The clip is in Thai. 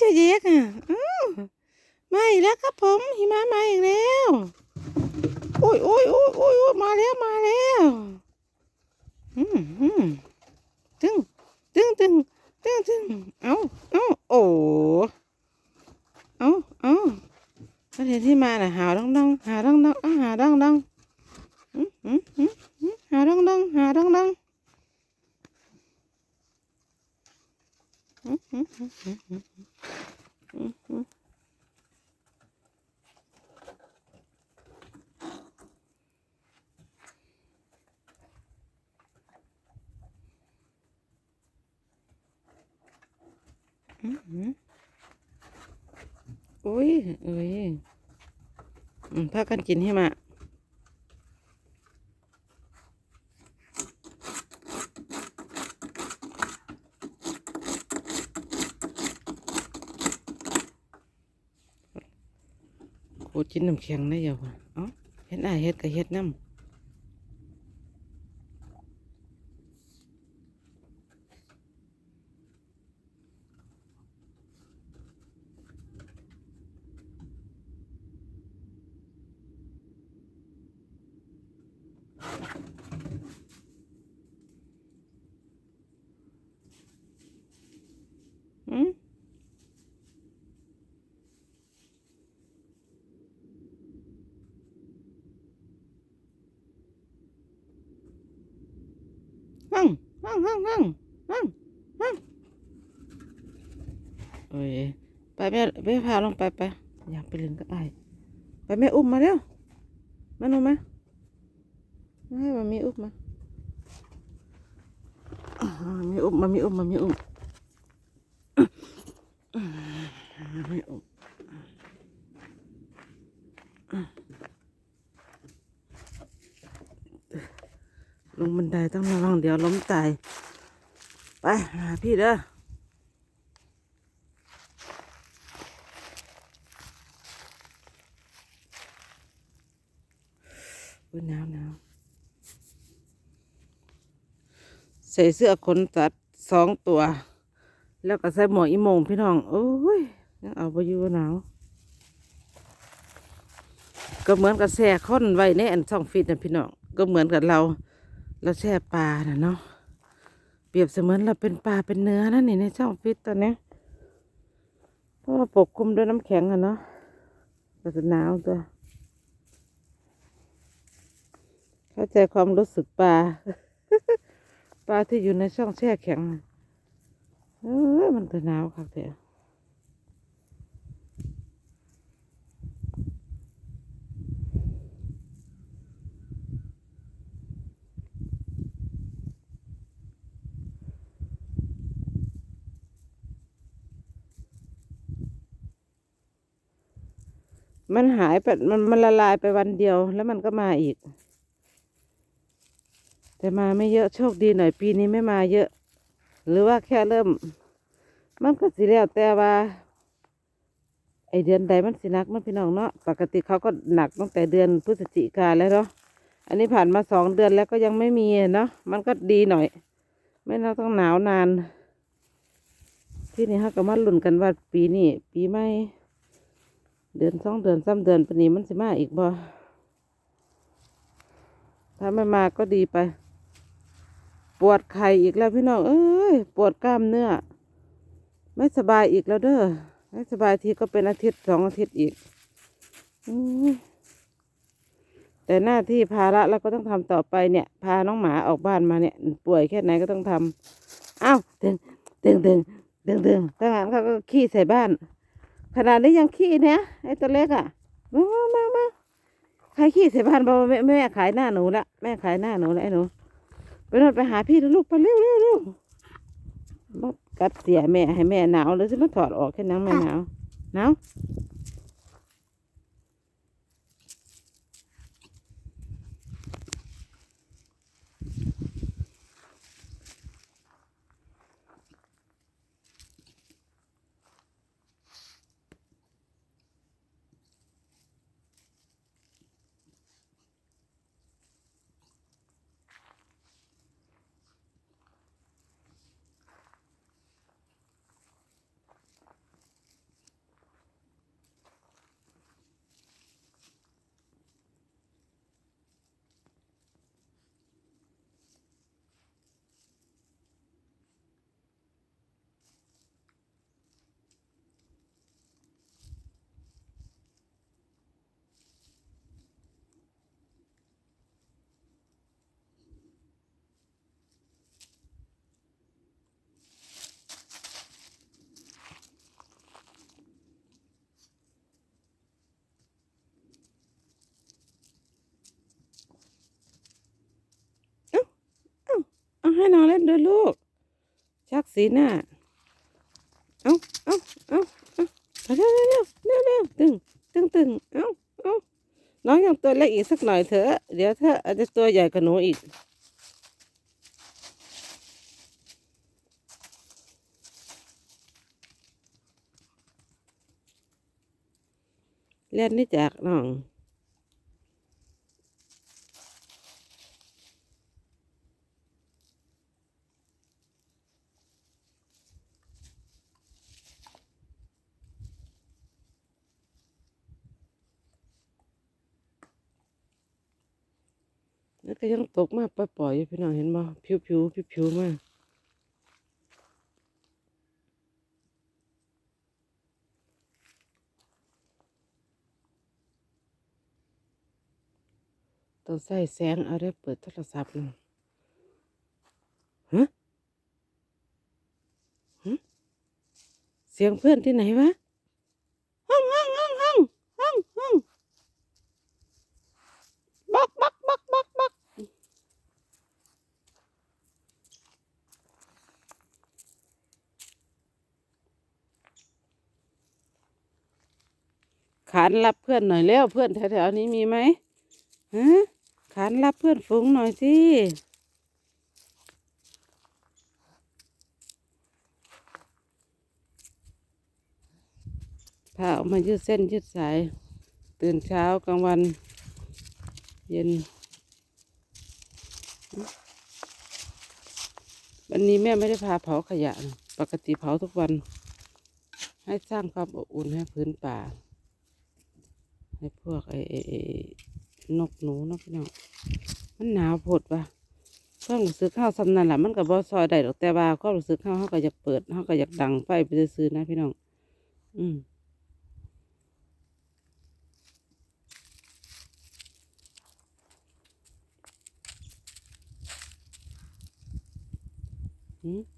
จะเยกอะอ้าวมาอีกแล้วครับผมหิมะมาอีกแล้วโอ้ยโอ้ยโอ้ยโอ้ยโอ้ยมาแล้วมาแล้วอืมอืมตึงตึงตึงตึงตึงเอาเอาโอ้เอาเอาประเทศที่มาน่ะหาดองดองหาดองดองหาดองดองอืมอืมอืมอืมหาดองดองหาดองดองอืมอืมอืมอืม อืมฮึมอืมฮึมอุ้ยอุ้ยถ้ากันกินให้มา โคกินน้ำแข็งได้ยาวเอ้าเฮ็ดอ้ายเฮ็ดก็เฮ็ดน้ำ อืม ฮั่งฮั่งฮั่งฮั่งฮั่งโอ้ยไปแม่ไปพาลงไปไปอยากไปเล่นกับไอ้ไปแม่อุ้มมาเร็วมาหนูมามให้มามีอุ้มมามีอุ้มมามีอุ้มมามีอุ้มไม่ออ ลงบันไดต้องระวังเดี๋ยวล้มตาย ไปหาพี่เด้ออุ้ยหนาวหนาวใส่เสื้อขนสัตว์สองตัว แล้วก็ใส่หมวกอีโมงพี่น้อง โอ้ยยังเอาไปอยู่หนาวก็เหมือนกับแช่ค้อนไว้ในอันช่องฟิตนะพี่น้อง ก็เหมือนกับเรา เราแช่ปลาเนาะเปรียบเสมือนเราเป็นปลาเป็นเนื้อนั่นนี่ในช่องฟิตตอนนี้เพราะว่าปกคลุมด้วยน้ำแข็งอะเนาะก็จะหนาวตัว เข้าใจความรู้สึกปลาปลาที่อยู่ในช่องแช่แข็งเออมันก็หนาวคักแท้ มันหายไปมันมันละลายไปวันเดียวแล้วมันก็มาอีก แต่มาไม่เยอะโชคดีหน่อยปีนี้ไม่มาเยอะ หรือว่าแค่เริ่ม มันก็สิแล้วแต่ว่า ไอเดือนใดมันสินักมันพี่น้องเนาะปกติเขาก็หนักตั้งแต่เดือนพฤศจิกาแล้วเนาะอันนี้ผ่านมาสองเดือนแล้วก็ยังไม่มีเนาะมันก็ดีหน่อย ไม่เราต้องหนาวนาน ที่นี่ฮะก็มาลุ้นกันว่าปีนี้ปีใหม่ เดือนสองเดือนสามเดือนปนี้มันสิมาอีกบ่ถ้าไม่มาก็ดีไป ปวดไข่อีกแล้วพี่น้องเอ้ยปวดกล้ามเนื้อ ไม่สบายอีกแล้วเด้อไม่สบายทีก็เป็นอาทิตย์สองอาทิตย์อีกอแต่หน้าที่ภาระเราก็ต้องทำต่อไปเนี่ย พาน้องหมาออกบ้านมาเนี่ย ป่วยแค่ไหนก็ต้องทำอ้าวเตึงเตึงเตึงเตึงเตึงถ้างั้นเขาก็ขี้ใส่บ้าน ขนาดนี้ยังขี้เนี่ยไอ้ตัวเล็กอะมามามามาใครขี้ใส่บ้านบอกว่าแม่แม่ขายหน้าหนูละแม่ขายหน้าหนูละไอ้หนูไปนอนไปหาพี่ลูกไปเร็วเร็วเร็วมากัดเสียแม่ให้แม่หนาวหรือจะมาถอดออกแค่นั้นแม่หนาวหนาว นอนเล่นด้อลูก ชักสีหน้า เอาเอาเอาเอาเร็วเร็วเร็วเร็วตึงตึงตึงเอาเอาน้องยังตัวเล็กอีกสักหน่อยเถอะ เดี๋ยวเธออาจจะตัวใหญ่กว่าหนูอีกเล่นนี่จากน้อง แล้วก็ยังตกมาปล่อยๆอยู่พี่น้องเห็นบ่ผิวผิวผิวผิวๆมาต้องใส่แสงเอาได้เปิดโทรศัพท์นะฮะฮะเสียงเพื่อนที่ไหนวะ ห้องห้องห้องห้องห้องห้องบักบักบักบักบัก ขานรับเพื่อนหน่อยแล้วเพื่อนแถวๆนี้มีไหมฮะขานรับเพื่อนฝูงหน่อยสิพาออกมายืดเส้นยืดสาย ตื่นเช้ากลางวัน เย็น วันนี้แม่ไม่ได้พาเผาขยะนะปกติเผาทุกวัน ให้สร้างความอบอุ่นให้พื้นป่า ให้พวกไอ้นกหนูนกพี่น้องมันหนาวโพดว่ะความรู้สึกข้าวสำนันแหละมันกับบอซอยได้ดอกแต่ว่าความรู้สึกข้าวเขาก็อยากเปิดเขาก็อยากดังไฟไปซื้อนะพี่น้อง อืมอืม